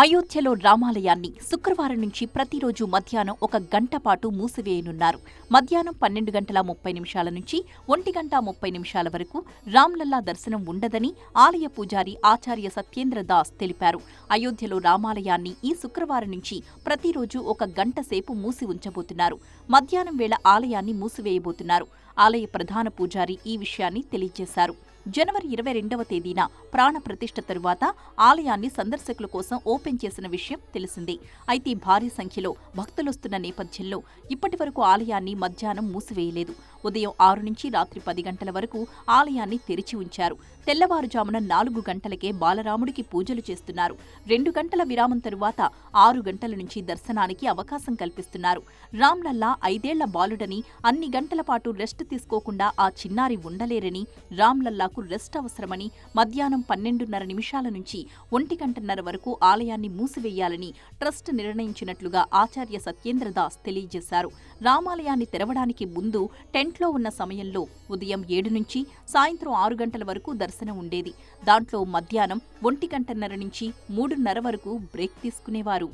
అయోధ్యలో రామాలయాన్ని శుక్రవారం నుంచి ప్రతిరోజు మధ్యాహ్నం ఒక గంట పాటు మూసివేయనున్నారు. మధ్యాహ్నం పన్నెండు గంటల ముప్పై నిమిషాల నుంచి ఒంటి గంట ముప్పై నిమిషాల వరకు రామ్లల్లా దర్శనం ఉండదని ఆలయ పూజారి ఆచార్య సత్యేంద్ర దాస్ తెలిపారు. అయోధ్యలో రామాలయాన్ని ఈ శుక్రవారం నుంచి ప్రతిరోజు ఒక గంట సేపు మూసి ఉంచబోతున్నారు. మధ్యాహ్నం వేళ ఆలయాన్ని మూసివేయబోతున్నారు. ఆలయ ప్రధాన పూజారి ఈ విషయాన్ని తెలియజేశారు. జనవరి ఇరవై రెండవ తేదీన ప్రాణ ప్రతిష్ఠ తరువాత ఆలయాన్ని సందర్శకుల కోసం ఓపెన్ చేసిన విషయం తెలిసిందే. అయితే భారీ సంఖ్యలో భక్తులొస్తున్న నేపథ్యంలో ఇప్పటి వరకు ఆలయాన్ని మధ్యాహ్నం మూసివేయలేదు. ఉదయం ఆరు నుంచి రాత్రి పది గంటల వరకు ఆలయాన్ని తెరిచి ఉంచారు. తెల్లవారుజామున నాలుగు గంటలకే బాలరాముడికి పూజలు చేస్తున్నారు. రెండు గంటల విరామం తరువాత ఆరు గంటల నుంచి దర్శనానికి అవకాశం కల్పిస్తున్నారు. రామ్లల్లా ఐదేళ్ళ బాలుడని అన్ని గంటల పాటు రెస్ట్ తీసుకోకుండా ఆ చిన్నారి ఉండలేరని రామ్లల్లాకు రెస్ట్ అవసరమని మధ్యాహ్నం పన్నెండున్నర నిమిషాల నుంచి ఒంటి గంటన్నర వరకు ఆలయాన్ని మూసివేయాలని ట్రస్ట్ నిర్ణయించినట్లుగా ఆచార్య సత్యేంద్రదాస్ తెలియజేశారు. రామాలయాన్ని తెరవడానికి ముందు టెంట్ ఇంట్లో ఉన్న సమయంలో ఉదయం ఏడు నుంచి సాయంత్రం ఆరు గంటల వరకు దర్శనం ఉండేది. దాంట్లో మధ్యాహ్నం ఒంటి గంటన్నర నుంచి మూడున్నర వరకు బ్రేక్ తీసుకునేవారు.